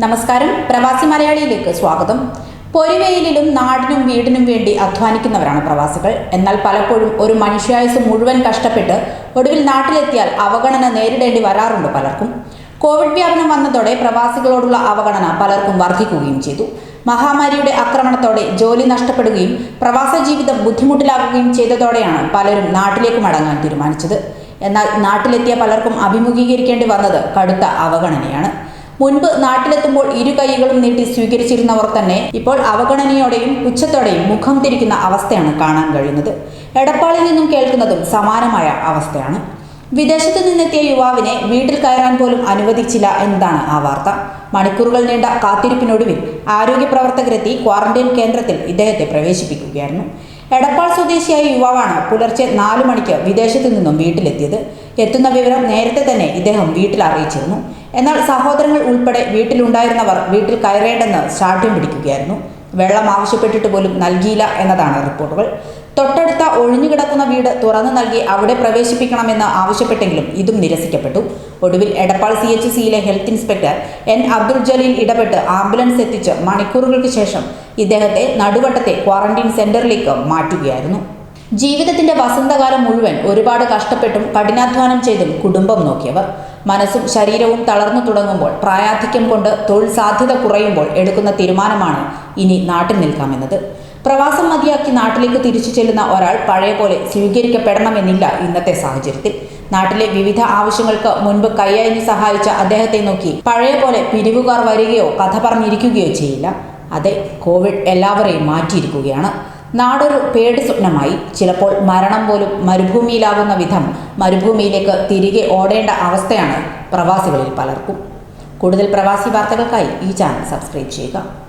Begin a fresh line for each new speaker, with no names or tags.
നമസ്കാരം. പ്രവാസി മലയാളിയിലേക്ക് സ്വാഗതം. പൊരിവെയിലും നാടിനും വീടിനും വേണ്ടി അധ്വാനിക്കുന്നവരാണ് പ്രവാസികൾ. എന്നാൽ പലപ്പോഴും ഒരു മനുഷ്യായുസ് മുഴുവൻ കഷ്ടപ്പെട്ട് ഒടുവിൽ നാട്ടിലെത്തിയാൽ അവഗണന നേരിടേണ്ടി വരാറുണ്ട് പലർക്കും. കോവിഡ് വ്യാപനം വന്നതോടെ പ്രവാസികളോടുള്ള അവഗണന പലർക്കും വർദ്ധിക്കുകയും ചെയ്തു. മഹാമാരിയുടെ ആക്രമണത്തോടെ ജോലി നഷ്ടപ്പെടുകയും പ്രവാസ ജീവിതം ബുദ്ധിമുട്ടിലാകുകയും ചെയ്തതോടെയാണ് പലരും നാട്ടിലേക്ക് മടങ്ങാൻ തീരുമാനിച്ചത്. എന്നാൽ നാട്ടിലെത്തിയ പലർക്കും അഭിമുഖീകരിക്കേണ്ടി വന്നത് കടുത്ത അവഗണനയാണ്. മുൻപ് നാട്ടിലെത്തുമ്പോൾ ഇരു കൈകളും നീട്ടി സ്വീകരിച്ചിരുന്നവർ തന്നെ ഇപ്പോൾ അവഗണനയോടെയും പുച്ഛത്തോടെയും മുഖം തിരിക്കുന്ന അവസ്ഥയാണ് കാണാൻ കഴിയുന്നത്. എടപ്പാളിൽ നിന്നും കേൾക്കുന്നതും സമാനമായ അവസ്ഥയാണ്. വിദേശത്തു നിന്നെത്തിയ യുവാവിനെ വീട്ടിൽ കയറാൻ പോലും അനുവദിച്ചില്ല എന്നതാണ് ആ വാർത്ത. മണിക്കൂറുകൾ നീണ്ട കാത്തിരിപ്പിനൊടുവിൽ ആരോഗ്യ പ്രവർത്തകരെത്തി ക്വാറന്റൈൻ കേന്ദ്രത്തിൽ ഇദ്ദേഹത്തെ പ്രവേശിപ്പിക്കുകയായിരുന്നു. എടപ്പാൾ സ്വദേശിയായ യുവാവാണ് പുലർച്ചെ നാലു മണിക്ക് വിദേശത്തു നിന്നും വീട്ടിലെത്തിയത്. എത്തുന്ന വിവരം നേരത്തെ തന്നെ ഇദ്ദേഹം വീട്ടിൽ അറിയിച്ചിരുന്നു. എന്നാൽ സഹോദരങ്ങൾ ഉൾപ്പെടെ വീട്ടിലുണ്ടായിരുന്നവർ വീട്ടിൽ കയറേണ്ടെന്ന് ശാഠ്യം പിടിക്കുകയായിരുന്നു. വെള്ളം ആവശ്യപ്പെട്ടിട്ട് പോലും നൽകിയില്ല എന്നതാണ് റിപ്പോർട്ടുകൾ. തൊട്ടടുത്ത ഒഴിഞ്ഞുകിടക്കുന്ന വീട് തുറന്നു നൽകി അവിടെ പ്രവേശിപ്പിക്കണമെന്ന് ആവശ്യപ്പെട്ടെങ്കിലും ഇതും നിരസിക്കപ്പെട്ടു. ഒടുവിൽ എടപ്പാൾ സി എച്ച് സിയിലെ health inspector N Abdul Jaleel ഇടപെട്ട് ആംബുലൻസ് എത്തിച്ച് മണിക്കൂറുകൾക്ക് ശേഷം ഇദ്ദേഹത്തെ നടുവട്ടത്തെ ക്വാറന്റീൻ സെന്ററിലേക്ക് മാറ്റുകയായിരുന്നു. ജീവിതത്തിന്റെ വസന്തകാലം മുഴുവൻ ഒരുപാട് കഷ്ടപ്പെട്ടും കഠിനാധ്വാനം ചെയ്തും കുടുംബം നോക്കിയവർ. മനസ്സും ശരീരവും തളർന്നു തുടങ്ങുമ്പോൾ പ്രായാധിക്യം കൊണ്ട് തൊഴിൽ സാധ്യത കുറയുമ്പോൾ എടുക്കുന്ന തീരുമാനമാണ് ഇനി നാട്ടിൽ നിൽക്കാമെന്നത്. പ്രവാസം മതിയാക്കി നാട്ടിലേക്ക് തിരിച്ചു ചെല്ലുന്ന ഒരാൾ പഴയ പോലെ സ്വീകരിക്കപ്പെടണമെന്നില്ല ഇന്നത്തെ സാഹചര്യത്തിൽ. നാട്ടിലെ വിവിധ ആവശ്യങ്ങൾക്ക് മുൻപ് കൈയഴിഞ്ഞ് സഹായിച്ച അദ്ദേഹത്തെ നോക്കി പഴയ പോലെ പിരിവുകാർ വരികയോ കഥ പറഞ്ഞിരിക്കുകയോ ചെയ്യില്ല. അതെ കോവിഡ് എല്ലാവരെയും മാറ്റിയിരിക്കുകയാണ്. നാടൊരു പേടി സ്വപ്നമായി. ചിലപ്പോൾ മരണം പോലും മരുഭൂമിയിലാകുന്ന വിധം മരുഭൂമിയിലേക്ക് തിരികെ ഓടേണ്ട അവസ്ഥയാണ് പ്രവാസികളിൽ പലർക്കും. കൂടുതൽ പ്രവാസി വാർത്തകൾക്കായി ഈ ചാനൽ സബ്സ്ക്രൈബ് ചെയ്യുക.